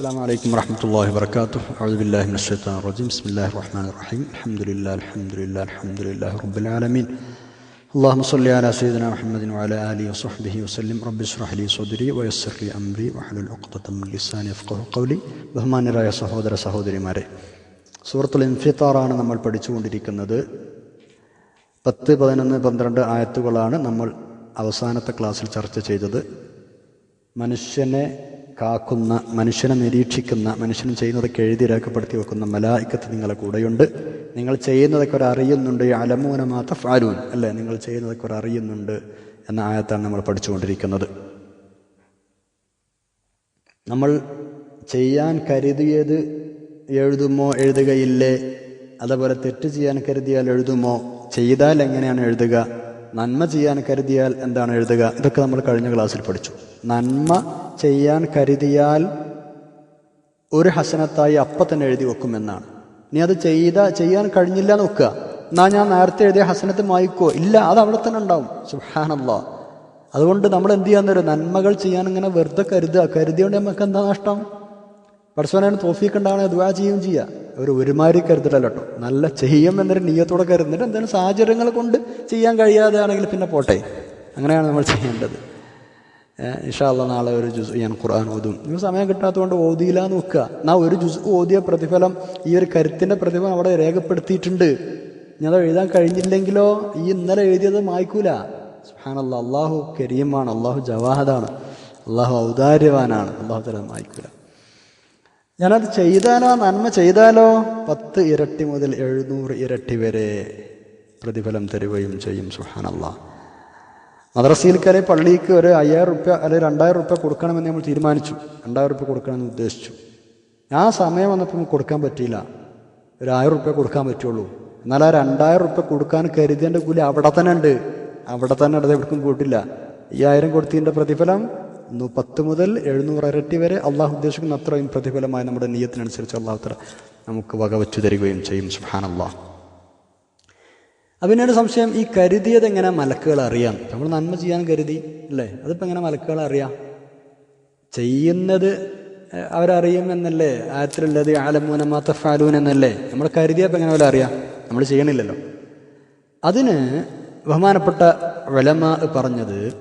السلام عليكم ورحمة الله وبركاته أعوذ بالله من الشيطان الرجيم بسم الله الرحمن الرحيم الحمد لله الحمد لله الحمد لله رب العالمين اللهم صل على سيدنا محمد وعلى آله وصحبه وسلم رب اشرح لي صدري ويسر لي أمري واحلل عقدة من لساني يفقه قولي ബഹുമാന്യരായ സഹോദര സഹോദരിമാരെ സൂറത്തുൽ ഇൻഫിത്താറാണ് നമ്മൾ പഠിച്ചുകൊണ്ടിരിക്കുന്നത് പത്ത് പതിനൊന്ന് പന്ത്രണ്ട് ആയത്തുകളാണ് നമ്മൾ അവസാനത്തെ ക്ലാസ്സിൽ ചർച്ച ചെയ്തത് മനുഷ്യനെ കാക്കുന്ന മനുഷ്യനെ നിരീക്ഷിക്കുന്ന മനുഷ്യൻ ചെയ്യുന്നതൊക്കെ എഴുതി രേഖപ്പെടുത്തി വെക്കുന്ന മലായിക്കത്ത് നിങ്ങളെ കൂടെയുണ്ട്. നിങ്ങൾ ചെയ്യുന്നതൊക്കെ ഒരു അറിയുന്നുണ്ട്. അലമൂനമാത്ത ഫാലൂൻ അല്ലേ? നിങ്ങൾ ചെയ്യുന്നതൊക്കെ ഒരു അറിയുന്നുണ്ട് എന്ന ആയത്താണ് നമ്മൾ പഠിച്ചുകൊണ്ടിരിക്കുന്നത്. നമ്മൾ ചെയ്യാൻ കരുതിയത് എഴുതുമോ എഴുതുകയില്ലേ? അതേപോലെ തെറ്റ് ചെയ്യാൻ കരുതിയാൽ എഴുതുമോ? ചെയ്താൽ എങ്ങനെയാണ് എഴുതുക? നന്മ ചെയ്യാൻ കരുതിയാൽ എന്താണ് എഴുതുക? ഇതൊക്കെ നമ്മൾ കഴിഞ്ഞ ക്ലാസ്സിൽ പഠിച്ചു. നന്മ ചെയ്യാൻ കരുതിയാൽ ഒരു ഹസനത്തായി അപ്പം തന്നെ എഴുതി വെക്കുമെന്നാണ്. നീ അത് ചെയ്ത ചെയ്യാൻ കഴിഞ്ഞില്ല എന്ന് വെക്കുക എന്നാ ഞാൻ നേരത്തെ എഴുതിയ ഹസനത്ത് മായിക്കോ? ഇല്ല അത് അവിടെ തന്നെ ഉണ്ടാവും. സുഹാനല്ല അതുകൊണ്ട് നമ്മൾ എന്ത് ചെയ്യാൻ തരും നന്മകൾ ചെയ്യാൻ ഇങ്ങനെ വെറുതെ കരുതുക. കരുതിയോണ്ട് നമുക്ക് എന്താ നഷ്ടം? പടച്ചവനാണ് തോഫീക്ക് ഉണ്ടാവണേ ദുവാ ചെയ്യും ചെയ്യുക ഒരു ഒരുമാതിരി കരുതലല്ലോ കേട്ടോ. നല്ല ചെയ്യും എന്നൊരു നീയത്തോടെ കരുതുന്നിട്ട് എന്തെങ്കിലും സാഹചര്യങ്ങൾ കൊണ്ട് ചെയ്യാൻ കഴിയാതെ ആണെങ്കിൽ പിന്നെ പോട്ടെ. അങ്ങനെയാണ് നമ്മൾ ചെയ്യേണ്ടത്. ഇഷാല്ല നാളെ ഒരു ജുസ് ഞാൻ ഖുർആൻ ഓതും. നിങ്ങൾ സമയം കിട്ടാത്തതുകൊണ്ട് ഓതിയില്ല എന്ന് വെക്കുക എന്നാൽ ഒരു ജുസ് ഓതിയ പ്രതിഫലം ഈ ഒരു കരുത്തിന്റെ പ്രതിഫലം അവിടെ രേഖപ്പെടുത്തിയിട്ടുണ്ട്. ഞാൻ എഴുതാൻ കഴിഞ്ഞില്ലെങ്കിലോ? ഈ ഇന്നലെ എഴുതിയത് മായ്ക്കൂല. സുഹാനല്ല അള്ളാഹു കരീമാണ്. അള്ളാഹു ജവാഹദാണ്. അള്ളാഹു ഔദാര്യവാനാണ്. അള്ളാഹു തല മായ്ക്കൂല. ഞാനത് ചെയ്താലോ? നന്മ ചെയ്താലോ? പത്ത് ഇരട്ടി മുതൽ എഴുന്നൂറ് ഇരട്ടി വരെ പ്രതിഫലം തരുകയും ചെയ്യും. സുഹാനല്ല മദ്രസയിൽ കയറി പള്ളിക്ക് ഒരു അയ്യായിരം റുപ്യ അല്ലെങ്കിൽ രണ്ടായിരം റുപ്യ കൊടുക്കണമെന്ന് നമ്മൾ തീരുമാനിച്ചു. രണ്ടായിരം റുപ്യ കൊടുക്കണമെന്ന് ഉദ്ദേശിച്ചു. ആ സമയം വന്നപ്പോൾ കൊടുക്കാൻ പറ്റിയില്ല. ഒരു ആയിരം റുപ്യ കൊടുക്കാൻ പറ്റുള്ളൂ. എന്നാൽ ആ രണ്ടായിരം റുപ്യ കൊടുക്കാൻ കരുതേണ്ട കൂലി അവിടെ തന്നെ ഉണ്ട്. അവിടെ തന്നെ അടുത്ത് എവിടേക്കും കൂട്ടില്ല അയ്യായിരം കൊടുത്തതിന്റെ പ്രതിഫലം പത്ത് മുതൽ എഴുന്നൂറ് ഇരട്ടി വരെ അള്ളാഹു ഉദ്ദേശിക്കുന്ന അത്രയും പ്രതിഫലമായി നമ്മുടെ നീയത്തിനനുസരിച്ച് അള്ളാഹു നമുക്ക് വകവച്ചു തരികയും ചെയ്യും. സുഹാൻ അതിനൊരു സംശയം ഈ കരുതിയത് എങ്ങനെ മലക്കുകൾ അറിയാം? നമ്മൾ നന്മ ചെയ്യാൻ കരുതി അല്ലേ? അതിപ്പോൾ എങ്ങനെ മലക്കുകൾ അറിയാം? ചെയ്യുന്നത് അവരറിയും എന്നല്ലേ? ആയത്തിലുള്ളത് ആലമൂന മാത്തഫാലൂൻ എന്നല്ലേ? നമ്മൾ കരുതിയപ്പോൾ എങ്ങനെ പോലെ അറിയാം? നമ്മൾ ചെയ്യണില്ലല്ലോ. അതിന് ബഹുമാനപ്പെട്ട വലമ പറഞ്ഞത്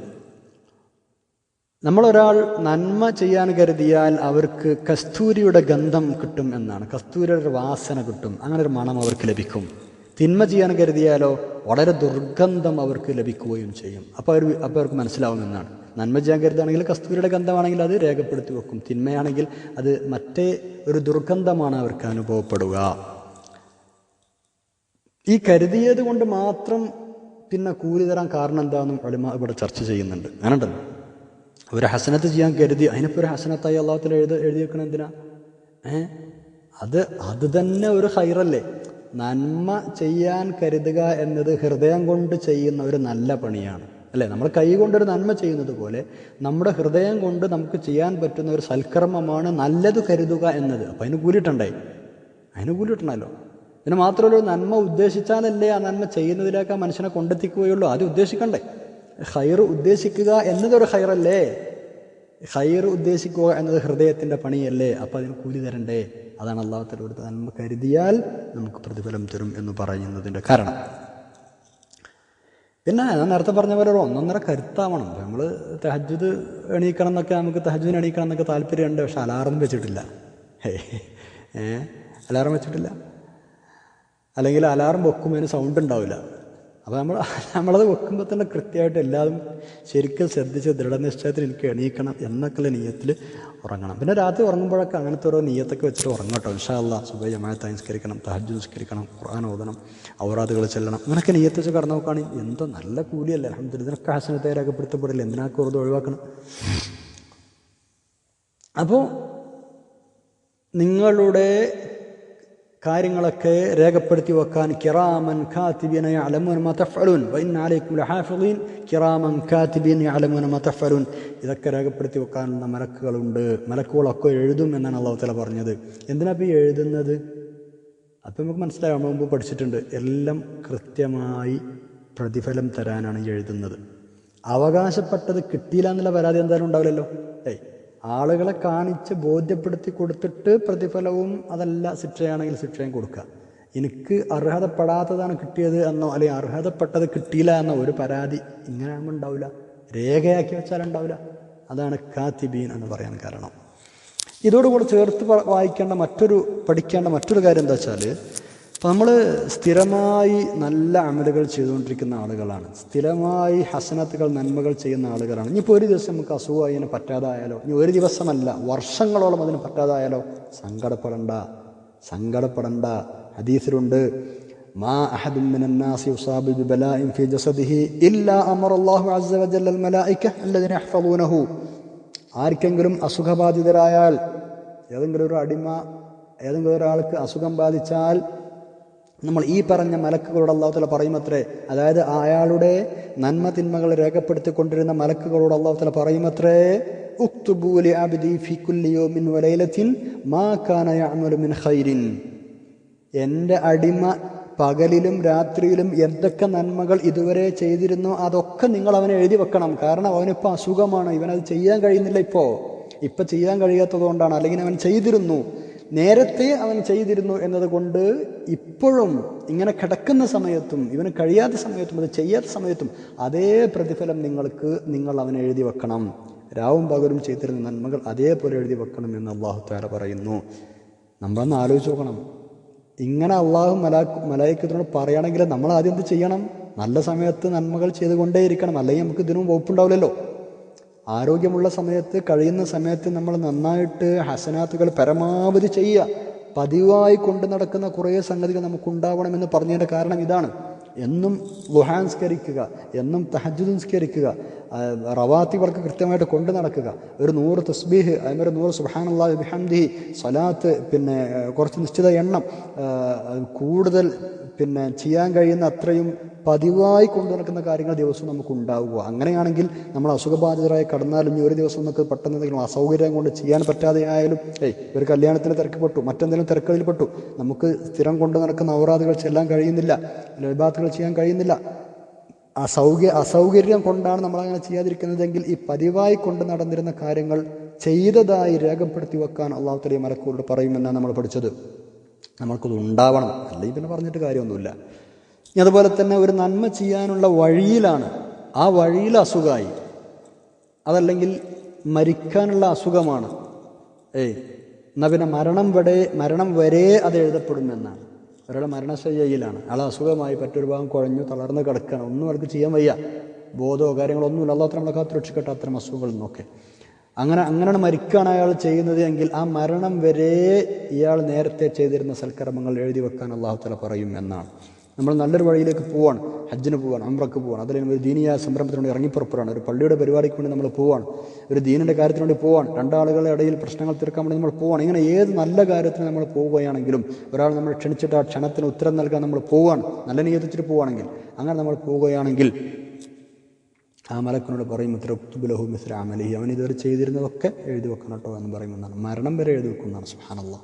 നമ്മളൊരാൾ നന്മ ചെയ്യാൻ കരുതിയാൽ അവർക്ക് കസ്തൂരിയുടെ ഗന്ധം കിട്ടും എന്നാണ്. കസ്തൂരിയുടെ വാസന കിട്ടും. അങ്ങനെ ഒരു മണം അവർക്ക് ലഭിക്കും. തിന്മ ചെയ്യാൻ കരുതിയാലോ വളരെ ദുർഗന്ധം അവർക്ക് ലഭിക്കുകയും ചെയ്യും. അപ്പോൾ അവർ അപ്പോൾ അവർക്ക് മനസ്സിലാവുമെന്നാണ് നന്മ ചെയ്യാൻ കരുതുകയാണെങ്കിൽ കസ്തൂരിയുടെ ഗന്ധമാണെങ്കിൽ അത് രേഖപ്പെടുത്തി വെക്കും. തിന്മയാണെങ്കിൽ അത് മറ്റേ ഒരു ദുർഗന്ധമാണ് അവർക്ക് അനുഭവപ്പെടുക. ഈ കരുതിയത് കൊണ്ട് മാത്രം പിന്നെ കൂലി തരാൻ കാരണം എന്താണെന്നും അളിമ ഇവിടെ ചർച്ച ചെയ്യുന്നുണ്ട്. അങ്ങനെയുണ്ടല്ലോ. ഒരു ഹസനത്ത് ചെയ്യാൻ കരുതി അതിനിപ്പോൾ ഒരു ഹസനത്തായി അള്ളാഹത്തിൽ എഴുതി എഴുതി വെക്കണം എന്തിനാ? ഏഹ് അത് അത് തന്നെ ഒരു ഹൈറല്ലേ നന്മ ചെയ്യാൻ കരുതുക എന്നത് ഹൃദയം കൊണ്ട് ചെയ്യുന്ന ഒരു നല്ല പണിയാണ്. അല്ലേ? നമ്മൾ കൈ കൊണ്ടൊരു നന്മ ചെയ്യുന്നത് പോലെ നമ്മുടെ ഹൃദയം കൊണ്ട് നമുക്ക് ചെയ്യാൻ പറ്റുന്ന ഒരു സൽക്കർമ്മമാണ് നല്ലത് കരുതുക എന്നത്. അപ്പം അതിന് കൂലിട്ടുണ്ടായി അതിന് കൂലിട്ടണല്ലോ. ഇതിന് മാത്രമല്ല ഒരു നന്മ ഉദ്ദേശിച്ചാലല്ലേ ആ നന്മ ചെയ്യുന്നതിലേക്ക് ആ മനുഷ്യനെ കൊണ്ടെത്തിക്കുകയുള്ളൂ. അത് ഉദ്ദേശിക്കണ്ടേ? ഹൈർ ഉദ്ദേശിക്കുക എന്നതൊരു ഹൈറല്ലേ? ഹൈർ ഉദ്ദേശിക്കുക എന്നത് ഹൃദയത്തിന്റെ പണിയല്ലേ? അപ്പോൾ അതിന് കൂലി തരണ്ടേ? അതാണ് അള്ളാഹുത്തല ഒരു നന്മ കരുതിയാൽ നമുക്ക് പ്രതിഫലം തരും എന്ന് പറയുന്നതിന്റെ കാരണം. പിന്നെ ഞാൻ നേരത്തെ പറഞ്ഞ പോലെ ഒരു ഒന്നൊന്നര കരുത്താവണം. നമ്മൾ തഹജുദ് എണീക്കണം എന്നൊക്കെ നമുക്ക് തഹജുദിന് എണീക്കണം എന്നൊക്കെ താല്പര്യമുണ്ട്. പക്ഷെ അലാറം വെച്ചിട്ടില്ല. ഏ അലാറം വെച്ചിട്ടില്ല. അല്ലെങ്കിൽ അലാറം വെക്കുമ്പോൾ സൗണ്ട് ഉണ്ടാവില്ല. അപ്പോൾ നമ്മൾ നമ്മളത് വെക്കുമ്പോൾ തന്നെ കൃത്യമായിട്ട് എല്ലാതും ശരിക്കും ശ്രദ്ധിച്ച് ദൃഢനിശ്ചയത്തിൽ എനിക്ക് എണീക്കണം എന്നൊക്കെയുള്ള നീയത്തിൽ ഉറങ്ങണം. പിന്നെ രാത്രി ഉറങ്ങുമ്പോഴൊക്കെ അങ്ങനത്തെ ഓരോ നീയത്തൊക്കെ വെച്ചിട്ട് ഉറങ്ങട്ടോ ഇൻഷാല്ല സുബൈ ജമാഅത്ത് നിസ്കരിക്കണം തഹജ് നിസ്കരിക്കണം ഖുർആൻ ഓതണം ഔറാദുകൾ ചെല്ലണം അങ്ങനെയൊക്കെ നീയത്ത് വെച്ച് കടന്നു നോക്കുകയാണെങ്കിൽ എന്തോ നല്ല കൂലിയല്ലേ. അഹമ്മദ് ഇതിനൊക്കെ ഹസനത്തെ രേഖപ്പെടുത്തപ്പെടില്ല വെറുതെ ഒഴിവാക്കണം? അപ്പോൾ നിങ്ങളുടെ കാര്യങ്ങളൊക്കെ രേഖപ്പെടുത്തി വെക്കാൻ കിറാമൻ ഖാത്തിബീന യഅലമൂന മാ തഫ്അലൂൻ. വഇന്ന അലൈക്കും ലഹാഫിളീൻ കിറാമൻ ഖാത്തിബീൻ യഅലമൂന മതഫലുൻ ഇതൊക്കെ രേഖപ്പെടുത്തി വെക്കാനുള്ള മലക്കുകളുണ്ട്. മലക്കുകളൊക്കെ എഴുതും എന്നാണ് അള്ളാഹു തആല പറഞ്ഞത്. എന്തിനാ ഈ എഴുതുന്നത്? അപ്പം നമുക്ക് മനസ്സിലാകാൻ മുമ്പ് പഠിച്ചിട്ടുണ്ട്. എല്ലാം കൃത്യമായി പ്രതിഫലം തരാനാണ് എഴുതുന്നത്. അവകാശപ്പെട്ടത് കിട്ടിയില്ല എന്നുള്ള പരാതി എന്തായാലും ഉണ്ടാവില്ലല്ലോ. ഏയ്. ആളുകളെ കാണിച്ച് ബോധ്യപ്പെടുത്തി കൊടുത്തിട്ട് പ്രതിഫലവും അതല്ല ശിക്ഷയാണെങ്കിൽ ശിക്ഷയും കൊടുക്കുക. എനിക്ക് അർഹതപ്പെടാത്തതാണ് കിട്ടിയത് എന്നോ അല്ലെങ്കിൽ അർഹതപ്പെട്ടത് കിട്ടിയില്ല എന്നോ ഒരു പരാതി ഇങ്ങനെ ആകുമ്പോൾ ഉണ്ടാവില്ല. രേഖയാക്കി വെച്ചാൽ ഉണ്ടാവില്ല. അതാണ് കാത്തിബീൻ എന്ന് പറയാൻ കാരണം. ഇതോടുകൂടെ ചേർത്ത് വായിക്കേണ്ട മറ്റൊരു പഠിക്കേണ്ട മറ്റൊരു കാര്യം എന്താ വെച്ചാൽ ഇപ്പം നമ്മൾ സ്ഥിരമായി നല്ല അമലുകൾ ചെയ്തുകൊണ്ടിരിക്കുന്ന ആളുകളാണ്. സ്ഥിരമായി ഹസനത്തുകൾ നന്മകൾ ചെയ്യുന്ന ആളുകളാണ്. ഇനിയിപ്പോൾ ഒരു ദിവസം നമുക്ക് അസുഖമായി അതിന് പറ്റാതായാലോ? ഇനി ഒരു ദിവസമല്ല വർഷങ്ങളോളം അതിന് പറ്റാതായാലോ? സങ്കടപ്പെടണ്ട സങ്കടപ്പെടണ്ട. ഹദീസിലുണ്ട് മാ ഇല്ലാ ആർക്കെങ്കിലും അസുഖബാധിതരായാൽ ഏതെങ്കിലും ഒരു അടിമ ഏതെങ്കിലും ഒരാൾക്ക് അസുഖം ബാധിച്ചാൽ നമ്മൾ ഈ പറഞ്ഞ മലക്കുകളോട് അള്ളാഹുത്തല പറയുമത്രേ അതായത് അയാളുടെ നന്മ തിന്മകൾ രേഖപ്പെടുത്തിക്കൊണ്ടിരുന്ന മലക്കുകളോട് അള്ളാഹുത്തല പറയുമത്രേ ഉക്തുബൂലി അബ്ദി ഫി കുല്ലി യൗമിൻ വലൈലത്തിൻ മാ മിൻ ഖൈരിൻ. അടിമ പകലിലും രാത്രിയിലും എന്തൊക്കെ നന്മകൾ ഇതുവരെ ചെയ്തിരുന്നോ അതൊക്കെ നിങ്ങൾ അവനെ എഴുതി വെക്കണം. കാരണം അവനിപ്പോൾ അസുഖമാണ്. ഇവനത് ചെയ്യാൻ കഴിയുന്നില്ല ഇപ്പോൾ ഇപ്പം ചെയ്യാൻ കഴിയാത്തത് കൊണ്ടാണ് അല്ലെങ്കിൽ അവൻ ചെയ്തിരുന്നു. നേരത്തെ അവൻ ചെയ്തിരുന്നു എന്നതുകൊണ്ട് ഇപ്പോഴും ഇങ്ങനെ കിടക്കുന്ന സമയത്തും ഇവന് കഴിയാത്ത സമയത്തും അത് ചെയ്യാത്ത സമയത്തും അതേ പ്രതിഫലം നിങ്ങൾക്ക് നിങ്ങൾ അവനെ എഴുതി വെക്കണം. രാവും പകലും ചെയ്തിരുന്ന നന്മകൾ അതേപോലെ എഴുതി വെക്കണം എന്ന് അള്ളാഹു താര പറയുന്നു. നമ്മളൊന്ന് ആലോചിച്ച് നോക്കണം. ഇങ്ങനെ അള്ളാഹു മലാ മലായിക്കത്തിനോട് പറയുകയാണെങ്കിൽ നമ്മൾ ആദ്യം എന്ത് ചെയ്യണം? നല്ല സമയത്ത് നന്മകൾ ചെയ്തുകൊണ്ടേയിരിക്കണം. അല്ലെങ്കിൽ നമുക്ക് ഇതിനും വകുപ്പുണ്ടാവില്ലല്ലോ. ആരോഗ്യമുള്ള സമയത്ത് കഴിയുന്ന സമയത്ത് നമ്മൾ നന്നായിട്ട് ഹസനാത്തുകൾ പരമാവധി ചെയ്യുക. പതിവായി കൊണ്ടു നടക്കുന്ന കുറേ സംഗതികൾ നമുക്കുണ്ടാവണമെന്ന് പറഞ്ഞതിന്റെ കാരണം ഇതാണ്. എന്നും ലുഹാൻസ്കരിക്കുക എന്നും തഹജുദ്സ്കരിക്കുക റവാത്തികൾക്ക് കൃത്യമായിട്ട് കൊണ്ടു നടക്കുക. ഒരു നൂറ് തസ്ബീഹ് അതുമാതിരി നൂറ് സുബാനുള്ള ബിഹംദി സലാത്ത് പിന്നെ കുറച്ച് നിശ്ചിത എണ്ണം കൂടുതൽ പിന്നെ ചെയ്യാൻ കഴിയുന്ന അത്രയും പതിവായി കൊണ്ടു നടക്കുന്ന കാര്യങ്ങൾ ദിവസവും നമുക്ക് ഉണ്ടാവുക. അങ്ങനെയാണെങ്കിൽ നമ്മൾ അസുഖബാധിതരായി കടന്നാലും ഈ ഒരു ദിവസം നമുക്ക് പെട്ടെന്ന് എന്തെങ്കിലും അസൗകര്യം കൊണ്ട് ചെയ്യാൻ പറ്റാതെ ആയാലും ഏയ് ഒരു കല്യാണത്തിന് തിരക്കപ്പെട്ടു മറ്റെന്തെങ്കിലും തിരക്കതിൽപ്പെട്ടു പെട്ടു നമുക്ക് സ്ഥിരം കൊണ്ടു നടക്കുന്ന ഔറാദുകൾ ചെല്ലാൻ കഴിയുന്നില്ല ലബാത്തുകൾ ചെയ്യാൻ കഴിയുന്നില്ല അസൗകര്യ അസൗകര്യം കൊണ്ടാണ് നമ്മൾ അങ്ങനെ ചെയ്യാതിരിക്കുന്നതെങ്കിൽ ഈ പതിവായി കൊണ്ട് നടന്നിരുന്ന കാര്യങ്ങൾ ചെയ്തതായി രേഖപ്പെടുത്തി വെക്കാൻ അള്ളാഹു തലയും മലക്കൂരോട് പറയുമെന്നാണ് നമ്മൾ പഠിച്ചത്. നമ്മൾക്കത് ഉണ്ടാവണം. അല്ലെങ്കിൽ പിന്നെ പറഞ്ഞിട്ട് കാര്യമൊന്നുമില്ല. ഇനി അതുപോലെ തന്നെ ഒരു നന്മ ചെയ്യാനുള്ള വഴിയിലാണ്. ആ വഴിയിൽ അസുഖമായി അതല്ലെങ്കിൽ മരിക്കാനുള്ള അസുഖമാണ്. ഏയ് എന്നാൽ പിന്നെ മരണം വരെ മരണം വരെ അത് എഴുതപ്പെടുമെന്നാണ്. ഒരാൾ മരണശയ്യയിലാണ്. ആൾ അസുഖമായി മറ്റൊരു ഭാഗം കുഴഞ്ഞു തളർന്ന് കിടക്കുകയാണ് ഒന്നും അവർക്ക് ചെയ്യാൻ വയ്യ. ബോധമോ കാര്യങ്ങളൊന്നുമില്ല അല്ലാത്ത നമ്മളെ കാത്തു രക്ഷിക്കട്ടെ അത്തരം അസുഖങ്ങളിൽ നിന്നൊക്കെ. അങ്ങനെ അങ്ങനെയാണ് മരിക്കുകയാണ് അയാൾ ചെയ്യുന്നത് എങ്കിൽ ആ മരണം വരെ ഇയാൾ നേരത്തെ ചെയ്തിരുന്ന സൽക്കർമ്മങ്ങൾ എഴുതി വെക്കാൻ അള്ളാഹു തല പറയും എന്നാണ്. നമ്മൾ നല്ലൊരു വഴിയിലേക്ക് പോവാണ്. ഹജ്ജിന് പോവാണ് അമ്രക്ക് പോവാണ്. അതിൽ ഒരു ദീനീയ സംരംഭത്തിന് വേണ്ടി ഇറങ്ങിപ്പുറപ്പെടുകയാണ് ഒരു പള്ളിയുടെ പരിപാടിക്ക് വേണ്ടി നമ്മൾ പോവാണ്. ഒരു ദീനിന്റെ കാര്യത്തിന് വേണ്ടി പോവാണ്. രണ്ടാളുകളുടെ ഇടയിൽ പ്രശ്നങ്ങൾ തീർക്കാൻ വേണ്ടി നമ്മൾ പോവാണ്. ഇങ്ങനെ ഏത് നല്ല കാര്യത്തിന് നമ്മൾ പോവുകയാണെങ്കിലും ഒരാൾ നമ്മൾ ക്ഷണിച്ചിട്ട് ആ ക്ഷണത്തിന് ഉത്തരം നൽകാൻ നമ്മൾ പോവാണ്. നല്ല നിയന്ത്രിച്ചിട്ട് പോവുകയാണെങ്കിൽ അങ്ങനെ നമ്മൾ പോവുകയാണെങ്കിൽ ആ മലക്കിനോട് പറയും ഉത്തരബുലഹു മിസ്ര അമലി അവൻ ഇതുവരെ ചെയ്തിരുന്നതൊക്കെ എഴുതി വെക്കണം കേട്ടോ എന്ന് പറയുമെന്നാണ് മരണം വരെ എഴുതി വെക്കുന്നതാണ് സുഹാനല്ല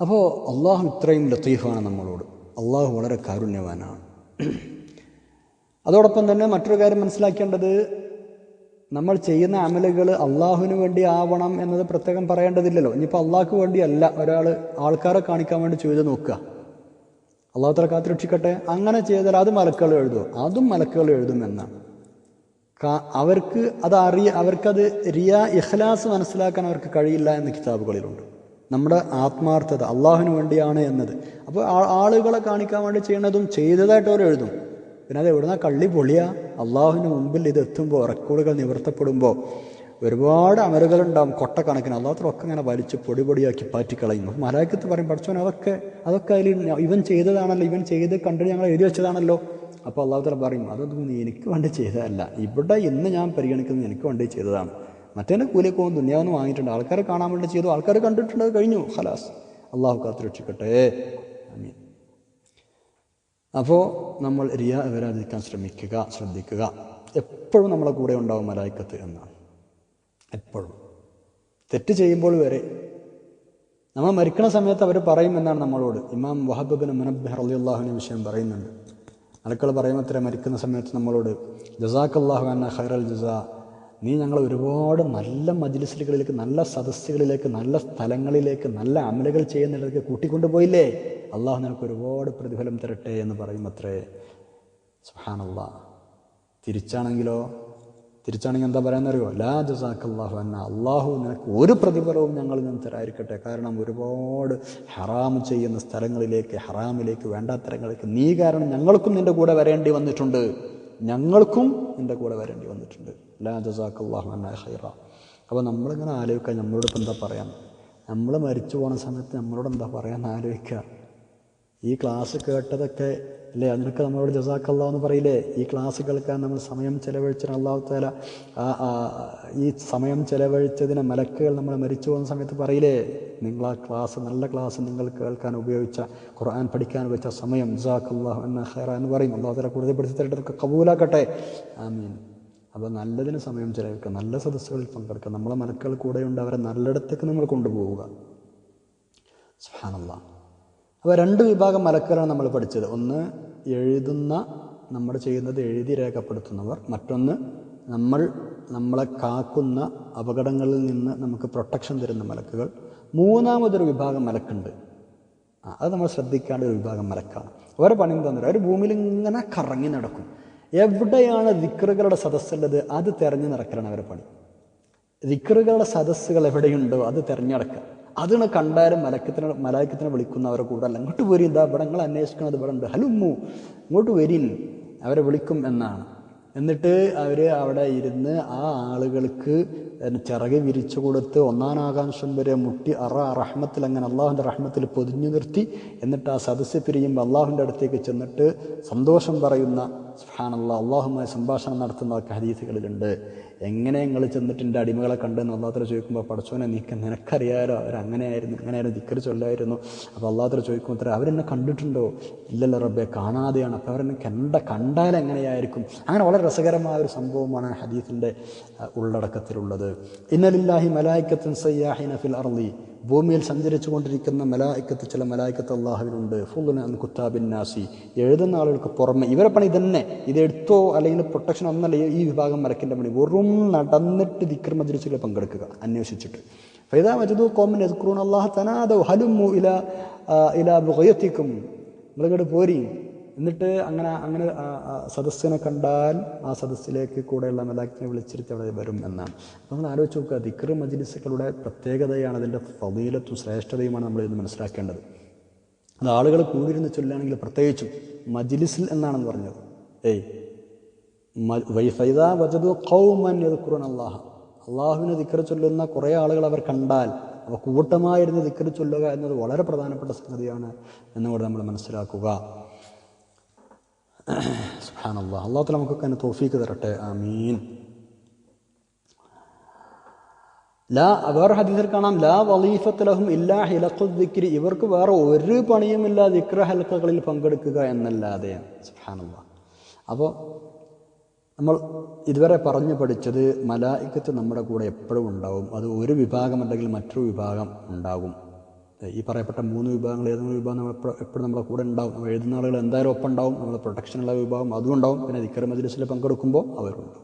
അപ്പോൾ അള്ളാഹു ഇത്രയും ലത്തീഫാണ് നമ്മളോട്. അള്ളാഹു വളരെ കാരുണ്യവാനാണ്. അതോടൊപ്പം തന്നെ മറ്റൊരു കാര്യം മനസ്സിലാക്കേണ്ടത് നമ്മൾ ചെയ്യുന്ന അമലുകൾ അള്ളാഹുവിന് വേണ്ടി ആവണം എന്നത് പ്രത്യേകം പറയേണ്ടതില്ലല്ലോ. ഇനിയിപ്പോൾ അള്ളാഹ്ക്ക് വേണ്ടിയല്ല ഒരാൾ ആൾക്കാരെ കാണിക്കാൻ വേണ്ടി ചെയ്ത് നോക്കുക. അള്ളാഹു കാത്തിരക്ഷിക്കട്ടെ. അങ്ങനെ ചെയ്താൽ അത് മലക്കുകൾ എഴുതും അതും മലക്കുകൾ എഴുതുമെന്നാണ് അവർക്ക് അത് അറിയ അവർക്കത് റിയ ഇഖ്ലാസ് മനസ്സിലാക്കാൻ അവർക്ക് കഴിയില്ല എന്ന് കിതാബുകളിലുണ്ട്. നമ്മുടെ ആത്മാർത്ഥത അള്ളാഹുവിന് വേണ്ടിയാണ് എന്നത്. അപ്പോൾ ആളുകളെ കാണിക്കാൻ വേണ്ടി ചെയ്യണതും ചെയ്തതായിട്ട് അവർ എഴുതും. പിന്നെ അത് എവിടുന്ന? കള്ളി പൊളിയ. അള്ളാഹുവിന് മുമ്പിൽ ഇത് എത്തുമ്പോൾ റെക്കോർഡുകൾ നിവർത്തപ്പെടുമ്പോൾ ഒരുപാട് അമരുകളുണ്ടാവും കൊട്ടക്കണക്കിന്. അള്ളാഹത്തൊക്കെ ഇങ്ങനെ വലിച്ച് പൊടി പൊടിയാക്കി പാറ്റിക്കളയും അപ്പോൾ മലായക്കത്ത് പറയും പഠിച്ചവൻ അതൊക്കെ അതൊക്കെ അതിൽ ഇവൻ ചെയ്തതാണല്ലോ ഇവൻ ചെയ്ത് കണ്ടു ഞങ്ങൾ എഴുതി വെച്ചതാണല്ലോ. അപ്പോൾ അള്ളാഹുത്തല പറയും അതൊന്നും നീ എനിക്ക് വേണ്ടി ചെയ്തതല്ല. ഇവിടെ ഇന്ന് ഞാൻ പരിഗണിക്കുന്നത് എനിക്ക് വേണ്ടി ചെയ്തതാണ്. മറ്റേ കൂലിയൊക്കെ പോകും ദുനിയാവെന്ന് വാങ്ങിയിട്ടുണ്ട്. ആൾക്കാരെ കാണാൻ വേണ്ടി ചെയ്തു. ആൾക്കാരെ കണ്ടിട്ടുണ്ട്. കഴിഞ്ഞു. ഹലാസ് അള്ളാഹു കാത്തുരക്ഷിക്കട്ടെ ആമീൻ. അപ്പോൾ നമ്മൾ റിയ വരാതിരിക്കാൻ ശ്രമിക്കുക ശ്രദ്ധിക്കുക. എപ്പോഴും നമ്മളെ കൂടെ ഉണ്ടാവും മലായിക്കത്ത് എന്നാണ്. എപ്പോഴും. തെറ്റ് ചെയ്യുമ്പോൾ വരെ. നമ്മൾ മരിക്കുന്ന സമയത്ത് അവർ പറയും എന്നാണ് നമ്മളോട്. ഇമാം വഹബിൻ മുനബ്ബിഹ് അലിയുള്ളാഹുവിനെ വിഷയം പറയുന്നുണ്ട്. അടുക്കള പറയും അത്ര മരിക്കുന്ന സമയത്ത് നമ്മളോട് ജസാഖ് അള്ളാഹു അന്ന ഖൈറൽ ജസാ. നീ ഞങ്ങൾ ഒരുപാട് നല്ല മജിലിസുകളിലേക്ക് നല്ല സദസ്സുകളിലേക്ക് നല്ല സ്ഥലങ്ങളിലേക്ക് നല്ല അമലുകൾ ചെയ്യുന്നിടത്തേക്ക് കൂട്ടിക്കൊണ്ടുപോയില്ലേ? അള്ളാഹു നിനക്ക് ഒരുപാട് പ്രതിഫലം തരട്ടെ എന്ന് പറയും അത്രേ സുഹാനല്ല തിരിച്ചാണെങ്കിലോ? തിരിച്ചാണെങ്കിൽ എന്താ പറയാന്നറിയോ? ലാ ജസാഖല്ലാഹു അന്ന. അള്ളാഹു നിനക്ക് ഒരു പ്രതിഫലവും ഞങ്ങളിൽ നിന്ന് തരായിരിക്കട്ടെ കാരണം ഒരുപാട് ഹറാം ചെയ്യുന്ന സ്ഥലങ്ങളിലേക്ക് ഹറാമിലേക്ക് വേണ്ടാത്തരങ്ങളിലേക്ക് നീ കാരണം ഞങ്ങൾക്കും നിന്റെ കൂടെ വരേണ്ടി വന്നിട്ടുണ്ട്. ഞങ്ങൾക്കും എന്റെ കൂടെ വരേണ്ടി വന്നിട്ടുണ്ട്. ലാ അന്ന ഹൈറ അപ്പോൾ നമ്മളിങ്ങനെ ആലോചിക്കുക നമ്മളോട് ഇപ്പം എന്താ പറയാം നമ്മൾ മരിച്ചു പോണ സമയത്ത് നമ്മളോട് എന്താ പറയാമെന്ന് ആലോചിക്കുക? ഈ ക്ലാസ് കേട്ടതൊക്കെ അല്ലേ? അതിനൊക്കെ നമ്മളോട് ജസാക്കല്ലാ എന്ന് പറയില്ലേ? ഈ ക്ലാസ് കേൾക്കാൻ നമ്മൾ സമയം ചെലവഴിച്ചതിന് അള്ളാഹു താല ഈ സമയം ചെലവഴിച്ചതിന് മലക്കുകൾ നമ്മൾ മരിച്ചു പോകുന്ന സമയത്ത് പറയില്ലേ? നിങ്ങൾ ആ ക്ലാസ് നല്ല ക്ലാസ് നിങ്ങൾ കേൾക്കാൻ ഉപയോഗിച്ച ഖുർആൻ പഠിക്കാൻ ഉപയോഗിച്ച സമയം ജസാക്കല്ലാഹു എന്ന ഖൈറ എന്ന് പറയും. അള്ളാഹു താല കൂടുതൽ പഠിച്ചു തരട്ടെ കബൂലാക്കട്ടെ. ആമീൻ. അപ്പോൾ നല്ലതിന് സമയം ചെലവഴിക്കുക നല്ല സദസ്സുകളിൽ പങ്കെടുക്കുക. നമ്മളെ മലക്കൾ കൂടെയുണ്ട് അവരെ നല്ലിടത്തേക്ക് നമ്മൾ കൊണ്ടുപോവുക. സുഹാനല്ലാ അപ്പോൾ രണ്ട് വിഭാഗം മലക്കുകളാണ് നമ്മൾ പഠിച്ചത്. ഒന്ന് എഴുതുന്ന നമ്മൾ ചെയ്യുന്നത് എഴുതി രേഖപ്പെടുത്തുന്നവർ. മറ്റൊന്ന് നമ്മൾ നമ്മളെ കാക്കുന്ന അപകടങ്ങളിൽ നിന്ന് നമുക്ക് പ്രൊട്ടക്ഷൻ തരുന്ന മലക്കുകൾ. മൂന്നാമതൊരു വിഭാഗം മലക്കുണ്ട്. ആ അത് നമ്മൾ ശ്രദ്ധിക്കേണ്ട ഒരു വിഭാഗം മലക്കാണ്. ഓരോ പണി എന്താണെന്ന് ഒരു ഭൂമിയിൽ ഇങ്ങനെ കറങ്ങി നടക്കും. എവിടെയാണ് ദിക്റുകളുടെ സദസ്സുള്ളത്? അത് തിരഞ്ഞു നടക്കലാണ് അവരുടെ പണി. ദിക്റുകളുടെ സദസ്സുകൾ എവിടെയുണ്ടോ അത് തിരഞ്ഞെടുക്കുക. അതിന് കണ്ടാലും മലക്കത്തിനെ മലായക്കത്തിനെ വിളിക്കുന്നവരെ കൂടല്ല ഇങ്ങോട്ട് വരും ഇതാ ഇവിടെ നിങ്ങൾ അന്വേഷിക്കുന്നത് ഇവിടെ ഉണ്ട് ഹലുമു ഇങ്ങോട്ട് വരിൻ അവരെ വിളിക്കും എന്നാണ്. എന്നിട്ട് അവർ അവിടെ ഇരുന്ന് ആ ആളുകൾക്ക് ചിറക് വിരിച്ചു കൊടുത്ത് ഒന്നാനാകാംക്ഷം വരെ മുട്ടി അറ റഹ്മത്തിൽ അങ്ങനെ അള്ളാഹുന്റെ റഹ്മത്തിൽ പൊതിഞ്ഞു നിർത്തി. എന്നിട്ട് ആ സദസ്സ് പിരിയുമ്പോൾ അള്ളാഹുവിന്റെ അടുത്തേക്ക് ചെന്നിട്ട് സന്തോഷം പറയുന്ന സുഹാനുള്ള അള്ളാഹുമായി സംഭാഷണം നടത്തുന്ന ഹദീസുകളിലുണ്ട്. എങ്ങനെ നിങ്ങൾ ചെന്നിട്ട് എന്റെ അടിമകളെ കണ്ടെന്ന് അള്ളാഹത്തിൽ ചോദിക്കുമ്പോൾ പടച്ചോനെ നീക്ക് നിനക്കറിയാലോ? അവരങ്ങനെയായിരുന്നു ഇങ്ങനെയായിരുന്നു ദിക്കർ ചൊല്ലായിരുന്നു. അപ്പോൾ അള്ളാഹത്തിൽ ചോദിക്കുമ്പോൾ അത്ര അവരെന്നെ കണ്ടിട്ടുണ്ടോ? ഇല്ലല്ലോ റബ്ബെ കാണാതെയാണ്. അപ്പോൾ അവരെന്നെ കണ്ട കണ്ടാൽ എങ്ങനെയായിരിക്കും? അങ്ങനെ വളരെ രസകരമായ ഒരു സംഭവമാണ് ഹദീഫിന്റെ ഉള്ളടക്കത്തിലുള്ളത്. ഇന്നലില്ലാഹി മലായിക്കത്തിൻ സയ്യാഹിന ഫിൽ അർലി ഭൂമിയിൽ സഞ്ചരിച്ചു കൊണ്ടിരിക്കുന്ന മലായിക്കത്ത് ചില മലായിക്കത്ത് അള്ളാഹുവിനുണ്ട്. അൻ കുത്താബിൻ നാസി. എഴുതുന്ന ആളുകൾക്ക് പുറമെ ഇവരെ പണി തന്നെ ഇത് എടുത്തോ അല്ലെങ്കിൽ പ്രൊട്ടക്ഷൻ ഒന്നല്ല ഈ- വിഭാഗം മലക്കിന്റെ പണി. വെറും നടന്നിട്ട് മജ്ലിസിൽ പങ്കെടുക്കുക അന്വേഷിച്ചിട്ട്. ഫൈദാ മജദു കോമൻ യദ്കുറൂൻ തനാദോ തനാദു ഹലുമു ഇല ഇല ബുഹയത്തിക്കും നിങ്ങളിങ്ങോട്ട് പോരി. എന്നിട്ട് അങ്ങനെ അങ്ങനെ സദസ്സിനെ കണ്ടാൽ ആ സദസ്സിലേക്ക് കൂടെയുള്ള മലാക്കിനെ വിളിച്ചിരുത്തി അവിടെ വരും എന്നാണ്. അപ്പോൾ നമ്മൾ ആലോചിച്ച് നോക്കുക ദിക്ർ മജിലിസുകളുടെ പ്രത്യേകതയാണ് അതിന്റെ ഫതീലത്തും ശ്രേഷ്ഠതയുമാണ് നമ്മൾ ഇന്ന് മനസ്സിലാക്കേണ്ടത്. അത് ആളുകൾ കൂടിയിരുന്ന് ചൊല്ലുകയാണെങ്കിൽ പ്രത്യേകിച്ചും മജിലിസിൽ എന്നാണെന്ന് പറഞ്ഞത്? ഏയ് മ- വൈ- ഫൈദാ വജദു ഖൗമൻ യദ്കുറൂന അല്ലാഹ. അള്ളാഹുവിനെ ദിക്കർ ചൊല്ലുന്ന കുറേ ആളുകൾ അവർ കണ്ടാൽ അവ കൂട്ടമായിരുന്ന് ദിക്കർ ചൊല്ലുക എന്നത് വളരെ പ്രധാനപ്പെട്ട സംഗതിയാണ് എന്നുകൂടെ നമ്മൾ മനസ്സിലാക്കുക. സുബ്ഹാനല്ലാഹ് അള്ളാഹു നമുക്കൊക്കെ അതിന് തോഫീക്ക് തരട്ടെ. ആമീൻ. ലാ വേറെ ഹദീസിൽ കാണാം. ലാ വലീഫത്തലഹും ഇല്ലാ ഹിലഖുദ്ദിക്രി ഇവർക്ക് വേറെ ഒരു പണിയുമില്ല ദിക്ര ഹൽക്കകളിൽ പങ്കെടുക്കുക എന്നല്ലാതെ. സുബ്ഹാനല്ലാഹ് അപ്പോൾ നമ്മൾ ഇതുവരെ പറഞ്ഞു പഠിച്ചത് മലായിക്കത്ത് നമ്മുടെ കൂടെ എപ്പോഴും ഉണ്ടാവും. അത് ഒരു വിഭാഗം അല്ലെങ്കിൽ മറ്റൊരു വിഭാഗം ഉണ്ടാകും. ഈ പറയപ്പെട്ട മൂന്ന് വിഭാഗങ്ങൾ ഏതെങ്കിലും വിഭാഗം നമ്മൾ എപ്പോഴും നമ്മുടെ കൂടെ ഉണ്ടാവും. നമ്മൾ എഴുതുന്ന ആളുകൾ എന്തായാലും ഒപ്പം ഉണ്ടാവും. നമ്മുടെ പ്രൊട്ടക്ഷനുള്ള വിഭാഗം അതും ഉണ്ടാവും. പിന്നെ ദിക്കർ മജ്ലിസിൽ പങ്കെടുക്കുമ്പോൾ അവരുണ്ട്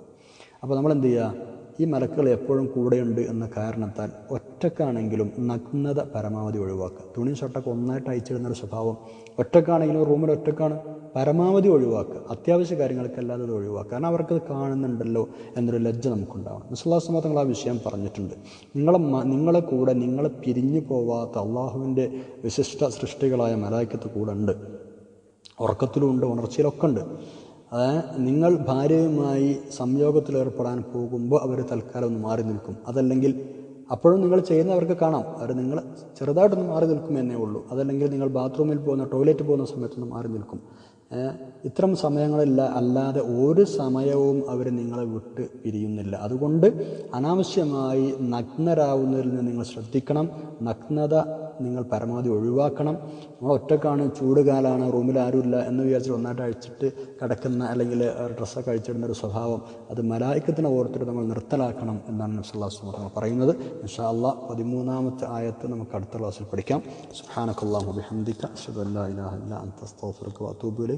അപ്പോൾ നമ്മൾ എന്ത് ചെയ്യുക? ഈ മലക്കുകൾ എപ്പോഴും കൂടെയുണ്ട് എന്ന കാരണത്താൽ ഒറ്റക്കാണെങ്കിലും നഗ്നത പരമാവധി ഒഴിവാക്കുക. തുണി ഷർട്ടൊക്കെ ഒന്നായിട്ട് അയച്ചിടുന്ന ഒരു സ്വഭാവം. ഒറ്റക്കാണെങ്കിലും റൂമിൽ ഒറ്റക്കാണ്. പരമാവധി ഒഴിവാക്കുക. അത്യാവശ്യ കാര്യങ്ങൾക്കല്ലാതെ അത് ഒഴിവാക്കുക. കാരണം അവർക്കത് കാണുന്നുണ്ടല്ലോ എന്നൊരു ലജ്ജ നമുക്കുണ്ടാവണം. മുസ്ലാസ് തങ്ങൾ ആ വിഷയം പറഞ്ഞിട്ടുണ്ട്. നിങ്ങളെ നിങ്ങളെ കൂടെ നിങ്ങളെ പിരിഞ്ഞു പോവാത്ത അള്ളാഹുവിന്റെ വിശിഷ്ട സൃഷ്ടികളായ മലായിക്കത്ത് കൂടെ ഉണ്ട്. ഉറക്കത്തിലുമുണ്ട് ഉണർച്ചയിലൊക്കെ ഉണ്ട്. നിങ്ങൾ ഭാര്യയുമായി സംയോഗത്തിലേർപ്പെടാൻ പോകുമ്പോൾ അവർ തൽക്കാലം ഒന്ന് മാറി നിൽക്കും. അതല്ലെങ്കിൽ അപ്പോഴും നിങ്ങൾ ചെയ്യുന്നവർക്ക് കാണാം. അവർ നിങ്ങൾ ചെറുതായിട്ടൊന്ന് മാറി നിൽക്കും എന്നേ ഉള്ളൂ. അതല്ലെങ്കിൽ നിങ്ങൾ ബാത്റൂമിൽ പോകുന്ന ടോയ്ലറ്റ് പോകുന്ന സമയത്തൊന്ന് മാറി നിൽക്കും. ഇത്തരം സമയങ്ങളില്ല അല്ലാതെ ഒരു സമയവും അവർ നിങ്ങളെ വിട്ട് പിരിയുന്നില്ല. അതുകൊണ്ട് അനാവശ്യമായി നഗ്നരാവുന്നതിൽ നിന്ന് നിങ്ങൾ ശ്രദ്ധിക്കണം. നഗ്നത നിങ്ങൾ പരമാവധി ഒഴിവാക്കണം. നമ്മൾ ഒറ്റക്കാണ് ചൂട് കാലാണ് റൂമിൽ ആരുമില്ല എന്ന് വിചാരിച്ചിട്ട് ഒന്നായിട്ട് അഴിച്ചിട്ട് കിടക്കുന്ന അല്ലെങ്കിൽ ഡ്രസ്സൊക്കെ അഴിച്ചിടുന്ന ഒരു സ്വഭാവം അത് മലായിക്കത്തിനെ ഓർത്തിട്ട് നമ്മൾ നിർത്തലാക്കണം എന്നാണ് നബ്സല്ലാസ് നമ്മൾ പറയുന്നത്. ഇൻഷാ അല്ല പതിമൂന്നാമത്തെ ആയത്ത് നമുക്ക് അടുത്ത ക്ലാസ്സിൽ പഠിക്കാം. സുഹാനക്കല്ലാഹു ബിഹംദിക അഷ്ഹദു അല്ലാ ഇലാഹ